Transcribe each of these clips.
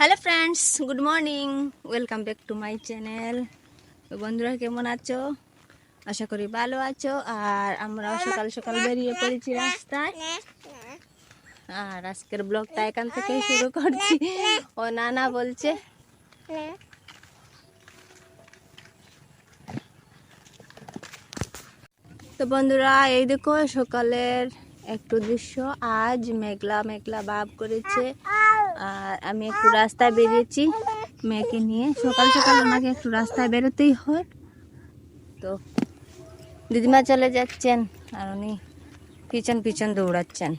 Hello friends good morning welcome back to my channel বন্ধুরা, কেমন আছো? আশা করি ভালো আছো। আর আমরা সকাল সকাল বেরিয়ে পড়েছি রাস্তায়। আর আজকের ব্লগটা এখান থেকে শুরু করছি। ও নানা বলছে। তো বন্ধুরা, এই দেখো সকালের একটু দৃশ্য। আজ মেঘলা মেঘলা ভাব করেছে। আর আমি একটু রাস্তায় বেরিয়েছি মেয়েকে নিয়ে। সকাল সকাল আমাকে একটু রাস্তায় বেরোতেই হয়। তো দিদিমা চলে যাচ্ছেন আর উনি পিছন পিছন দৌড়াচ্ছেন।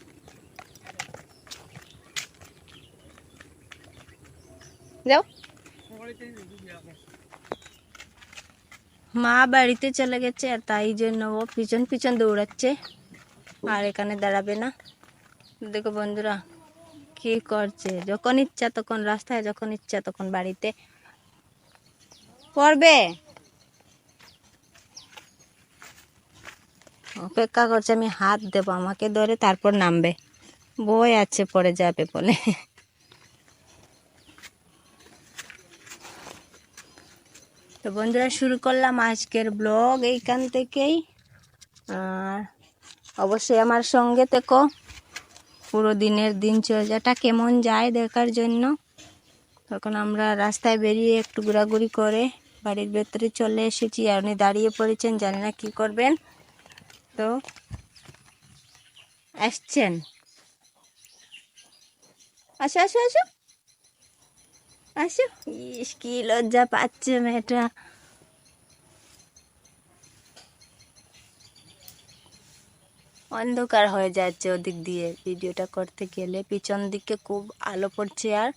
যাও। মা বাড়িতে চলে গেছে আর তাই জন্য ও পিছন পিছন দৌড়াচ্ছে। আর এখানে দাঁড়াবে না। দেখো বন্ধুরা কি করছে? যখন ইচ্ছা তখন রাস্তায়, যখন ইচ্ছা তখন বাড়িতে। পড়বে? অপেক্ষা করছে, আমি হাত দেবো, আমাকে ধরে তারপর নামবে। বই আছে, পড়ে যাবে বলে। তো বন্ধুরা, শুরু করলাম আজকের ব্লগ এইখান থেকেই। আর অবশ্যই আমার সঙ্গে থেকো। পুরো দিনের দিনচর্যাটা কেমন যায় দেখার জন্য? তখন আমরা রাস্তায় বেরিয়ে একটু ঘোরাঘুরি করে বাড়ির ভেতরে চলে এসেছি আর উনি দাঁড়িয়ে পড়েছেন, জানি না কী করবেন। তো আসছেন। আসো আসো আসো। আসো। ইস, কি লজ্জা পাচ্ছে মেয়েটা। অন্ধকার হয়ে যাচ্ছে ওদিক দিয়ে। ভিডিওটা করতে গেলে পিছন দিকে খুব আলো পড়ছে আর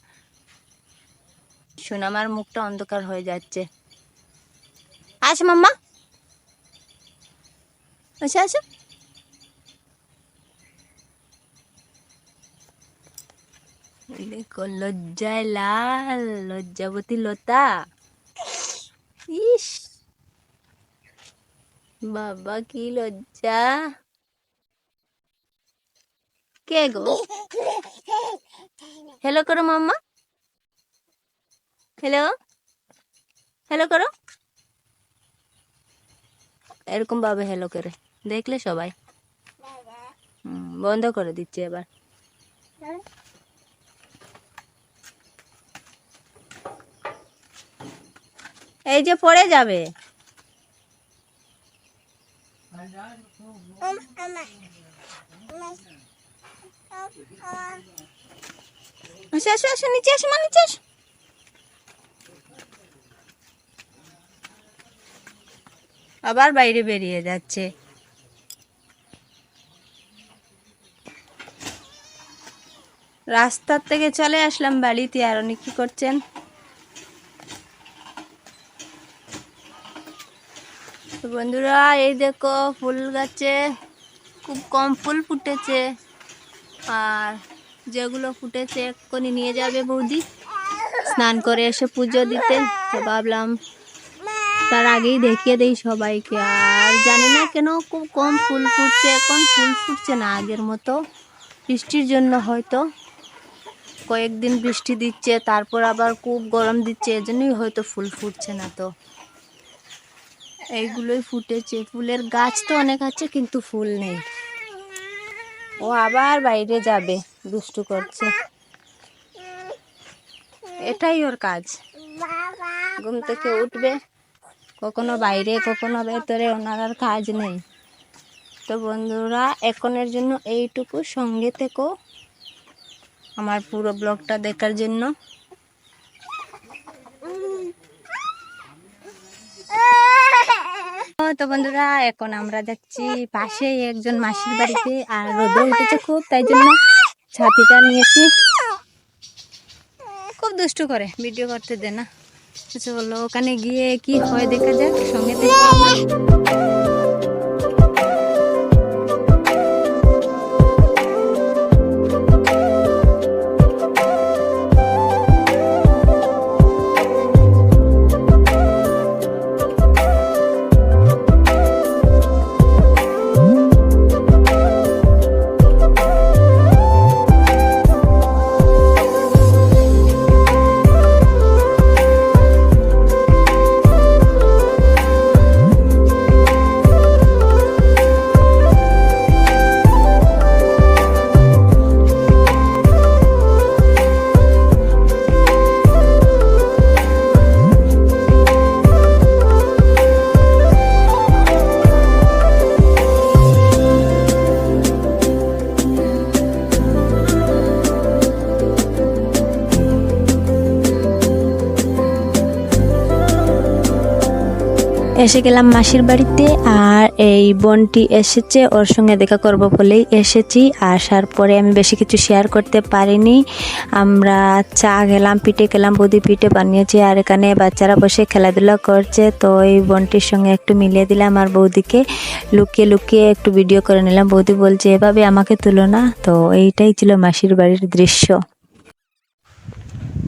সোনামার মুখটা অন্ধকার হয়ে যাচ্ছে। আসো মাম্মা। আসো আসো। দেখো, লজ্জায় লাল, লজ্জাবতী লতা। ইস, বাবা, কি লজ্জা। কে গো? হ্যালো করো মাম্মা। হ্যালো হ্যালো করো। এরকম ভাবে হ্যালো করে। দেখলে সবাই। বন্ধ করে দিচ্ছে এবার। এই যে পড়ে যাবে। আসো আসো আসো, নিচে আসো মা, নিচে আসো। আবার বাইরে বেরিয়ে যাচ্ছে। রাস্তার থেকে চলে আসলাম বাড়িতে, আর উনি কি করছেন? বন্ধুরা, এই দেখো ফুল গাছে, খুব কম ফুল ফুটেছে। আর যেগুলো ফুটেছে এক্ষুনি নিয়ে যাবে বৌদি। স্নান করে এসে পুজো দিতে। তো ভাবলাম তার আগেই দেখিয়ে দেই সবাইকে। আর জানি না কেন খুব কম ফুল ফুটছে, এখন ফুল ফুটছে না আগের মতো। বৃষ্টির জন্য হয়তো। কয়েকদিন বৃষ্টি দিচ্ছে, তারপর আবার খুব গরম দিচ্ছে, এজন্যই হয়তো ফুল ফুটছে না তো। এইগুলোই ফুটেছে। ফুলের গাছ তো অনেক আছে, কিন্তু ফুল নেই। ও আবার বাইরে যাবে, দুষ্টু করছে। এটাই ওর কাজ। ঘুম থেকে উঠবে, কখনো বাইরে, কখনো ভেতরে, ওনার আর কাজ নেই। তো বন্ধুরা, এখনের জন্য এইটুকু। সঙ্গে থেকো, আমার পুরো ব্লগটা দেখার জন্য ও তো বন্ধুরা, এখন আমরা যাচ্ছি পাশে একজন মাসির বাড়িতে আর রোদ উঠেছে খুব, তাই জন্য ছাতিটা নিয়েছি। খুব দুষ্টু করে, ভিডিও করতে দে না। চলো ওখানে গিয়ে কি হয় দেখা যাক, সঙ্গে থেকে এসে গেলাম মাসির বাড়িতে, আর এই বোনটি এসেছে, ওর সঙ্গে দেখা করব বলেই এসেছি। আসার পরে আমি বেশি কিছু শেয়ার করতে পারিনি। আমরা চা গেলাম পিঠে গেলাম বৌদি পিঠে বানিয়েছি, আর এখানে বাচ্চারা বসে খেলাধুলা করছে। তো এই বোনটির সঙ্গে একটু মিলিয়ে দিলাম আর বৌদিকে লুকিয়ে লুকিয়ে একটু ভিডিও করে নিলাম। বৌদি বলছে, এভাবে আমাকে তুলো না। তো এইটাই ছিল মাসির বাড়ির দৃশ্য।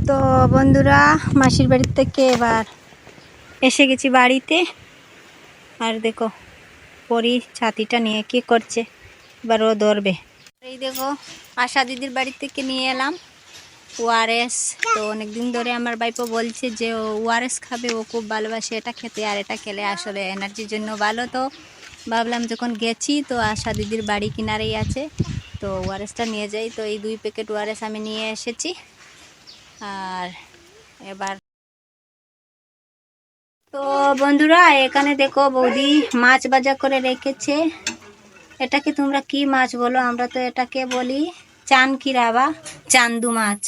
তো বন্ধুরা, মাসির বাড়ির থেকে এবার এসে গেছি বাড়িতে। আর দেখো, পরি ছাতিটা নিয়ে কি করছে? এবার ও ধরবে এই দেখো, আশা দিদির বাড়ি থেকে নিয়ে এলাম। ওআরএস, তো অনেকদিন ধরে আমার বাইপো বলছে যে ও ওআরএস খাবে, ও খুব ভালোবাসে এটা খেতে আর এটা খেলে আসলে এনার্জির জন্য ভালো। তো ভাবলাম যখন গেছি, তো আশা দিদির বাড়ি কিনারেই আছে, তো ওআরএসটা নিয়ে যাই। তো এই দুই প্যাকেট ওআরএস আমি নিয়ে এসেছি। আর এবার তো বন্ধুরা, এখানে দেখো বৌদি মাছ ভাজা করে রেখেছে। এটাকে তোমরা কি মাছ বলো? আমরা তো এটাকে বলি চান চানকিরা বা চান্দু মাছ।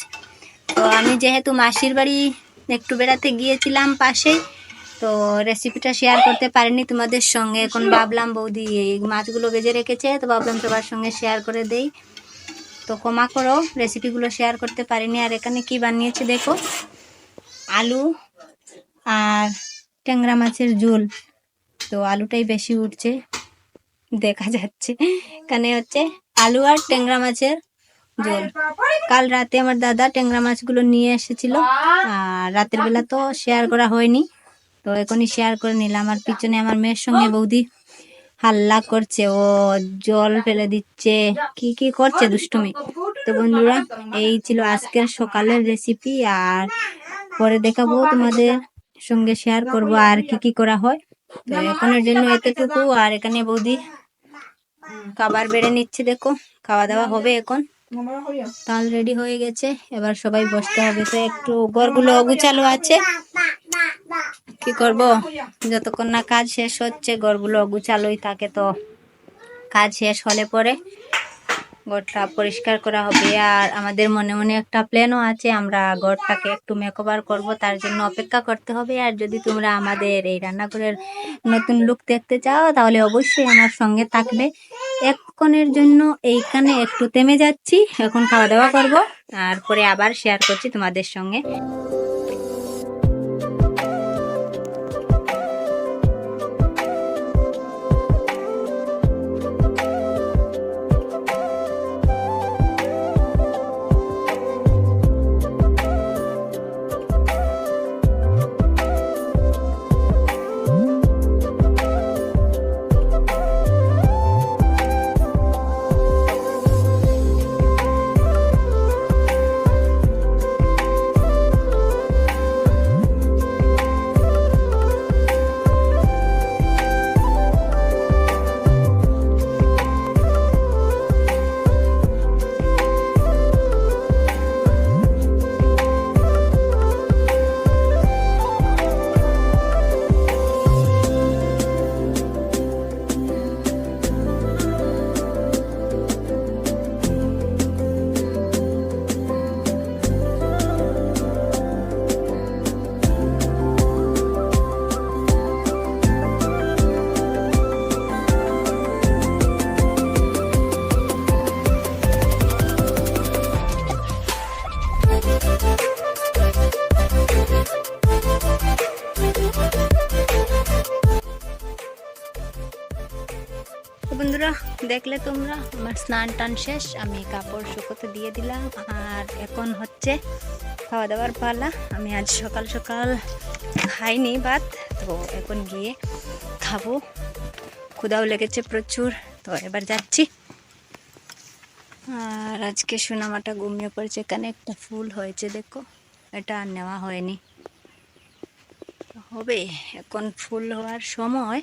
তো আমি যেহেতু মাসির বাড়ি একটু বেড়াতে গিয়েছিলাম পাশেই তো রেসিপিটা শেয়ার করতে পারিনি তোমাদের সঙ্গে। এখন ভাবলাম বৌদি এই মাছগুলো বেজে রেখেছে, তো ভাবলাম সবার সঙ্গে শেয়ার করে দেই। তো ক্ষমা করো রেসিপিগুলো শেয়ার করতে পারিনি। আর এখানে কি বানিয়েছে দেখো? আলু আর ট্যাংরা মাছের ঝোল। তো আলুটাই বেশি উঠছে। দেখা যাচ্ছে। এখানে হচ্ছে আলু আর ট্যাংরা মাছের ঝোল। কাল রাতে আমার দাদা ট্যাংরা মাছগুলো নিয়ে এসেছিল। আর রাতের বেলা তো শেয়ার করা হয়নি। তো এখনই শেয়ার করে নিলাম। আর পিছনে আমার মেয়ের সঙ্গে বৌদি হাল্লা করছে। ও জল ফেলে দিচ্ছে। কি কি করছে দুষ্টুমি? তো বন্ধুরা, এই ছিল আজকের সকালের রেসিপি আর পরে দেখাবো তোমাদের সঙ্গে শেয়ার করব আর কি কি করা হয়। তো এখনের জন্য এতটুকু। আর এখানে বৌদি খাবার বেড়ে নিচ্ছে, দেখো। খাওয়া দাওয়া হবে এখন। তাল রেডি হয়ে গেছে। এবার সবাই বসতে হবে। তো একটু ঘরগুলো অগুচালো আছে। কি করব? যতক্ষণ না কাজ শেষ হচ্ছে, ঘরগুলো অগুচালোই থাকে তো। কাজ শেষ হলে পরে ঘরটা পরিষ্কার করা হবে। আর আমাদের মনে মনে একটা প্ল্যানও আছে, আমরা ঘরটাকে একটু মেকওভার করব, তার জন্য অপেক্ষা করতে হবে। আর যদি তোমরা আমাদের এই রান্নাঘরের নতুন লুক দেখতে চাও, তাহলে অবশ্যই আমার সঙ্গে থাকবে। এক্ষণের জন্য এইখানে একটু থেমে যাচ্ছি, এখন খাওয়া দাওয়া করব। আর পরে আবার শেয়ার করছি তোমাদের সঙ্গে। দেখলে তোমরা? আমার স্নান টান শেষ, আমি কাপড় শুকোতে দিয়ে দিলাম। আর এখন হচ্ছে খাওয়া দাওয়ার পালা। আমি আজ সকাল সকাল খাইনি ভাত, তো এখন গিয়ে খাব। ক্ষুদাও লেগেছে প্রচুর, তো এবার যাচ্ছি। আর আজকে সুনামাটা ঘুমিয়ে পড়েছে, এখানে একটা ফুল হয়েছে, দেখো। এটা আর নেওয়া হয়নি। হবে, এখন ফুল হওয়ার সময়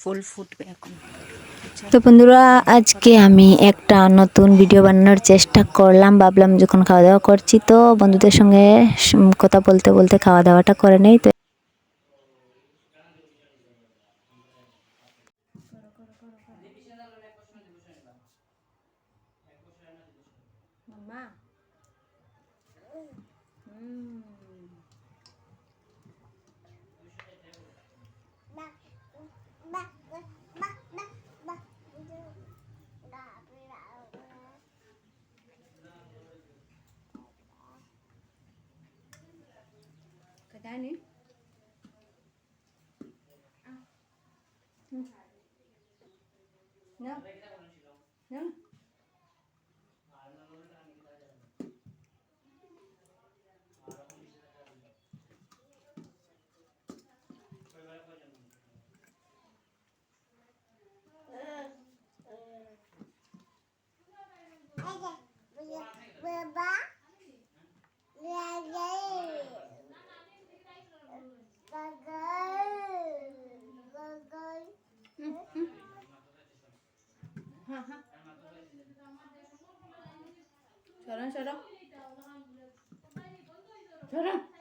ফুল ফুটবে এখন। তো বন্ধুরা আজকে আমি একটা নতুন ভিডিও বানানোর চেষ্টা করলাম। ভাবলাম যখন খাওয়া দাওয়া করছি তো বন্ধুদের সঙ্গে কথা বলতে বলতে খাওয়া দাওয়াটা করে নেই তো కదా నేను Ferhan.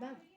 That.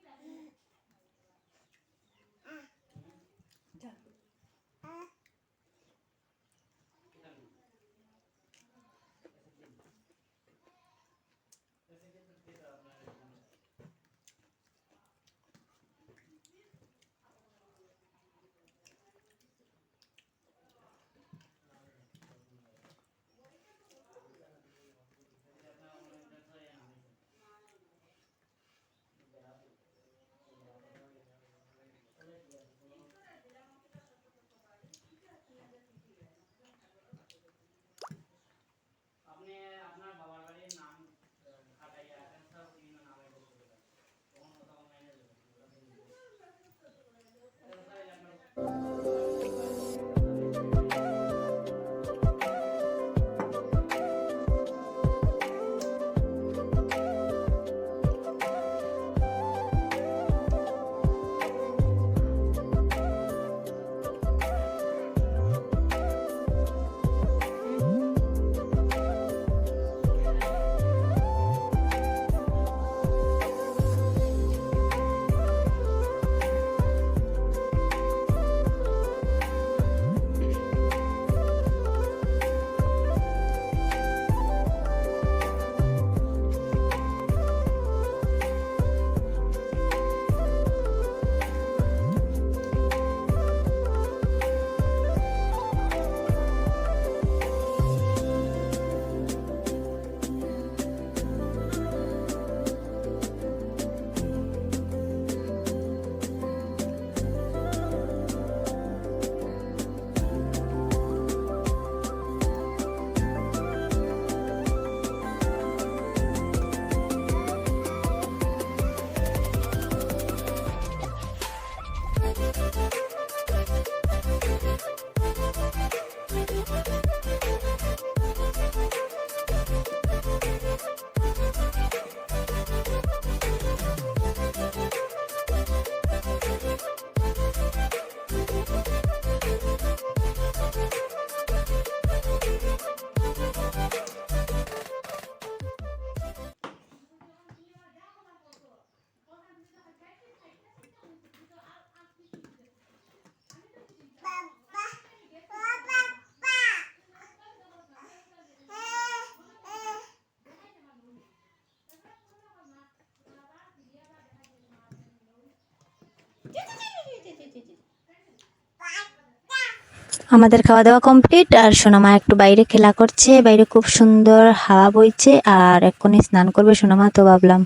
আমাদের খাওয়া দাওয়া কমপ্লিট আর সোনামা একটু বাইরে খেলা করছে। বাইরে খুব সুন্দর হাওয়া বইছে, আর এক্ষুনি স্নান করবে সোনামা, তো ভাবলাম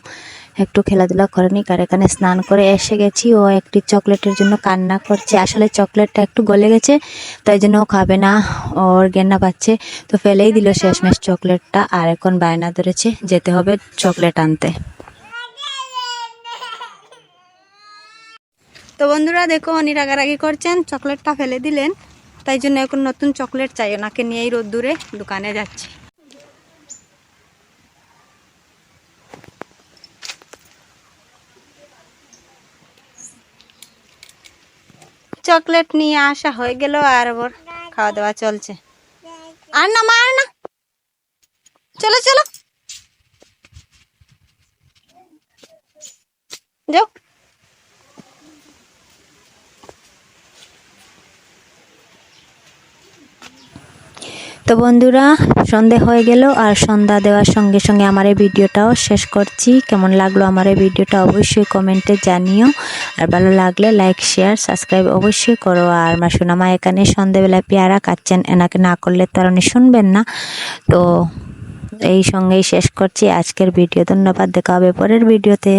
একটু খেলাধুলা করে নিক। আর এখানে স্নান করে এসে গেছি, ও একটি চকলেটের জন্য কান্না করছে। আসলে চকলেটটা একটু গলে গেছে, তাই জন্য ও খাবে না, ওর গেন্না পাচ্ছে। তো ফেলেই দিল শেষমেশ চকলেটটা, আর এখন বায়না ধরেছে, যেতে হবে চকলেট আনতে। তো বন্ধুরা দেখো, উনি রাগারাগি করছেন, চকলেটটা ফেলে দিলেন। তাই জন্য এখন নতুন চকলেট চাই, ওনাকে নিয়েই রোদ্দুরে দোকানে যাচ্ছি। চকলেট নিয়ে আসা হয়ে গেল, আর ওর খাওয়া দাওয়া চলছে। আর না, মা, আর না। চলো চলো। যাও। তো বন্ধুরা, সন্ধে হয়ে গেল আর সন্ধ্যা দেওয়ার সঙ্গে সঙ্গে আমার এই ভিডিওটাও শেষ করছি। কেমন লাগল আমার এই ভিডিওটা অবশ্যই কমেন্টে জানিও। আর ভালো লাগলে লাইক শেয়ার সাবস্ক্রাইব অবশ্যই করো। আর আমার সোনামা এখানে সন্ধেবেলায় পেয়ারা খাচ্ছেন এনাকে না করলে তো আর উনি শুনবেন না। তো এই সঙ্গেই শেষ করছি। আজকের ভিডিও ধন্যবাদ। দেখা হবে পরের ভিডিওতে।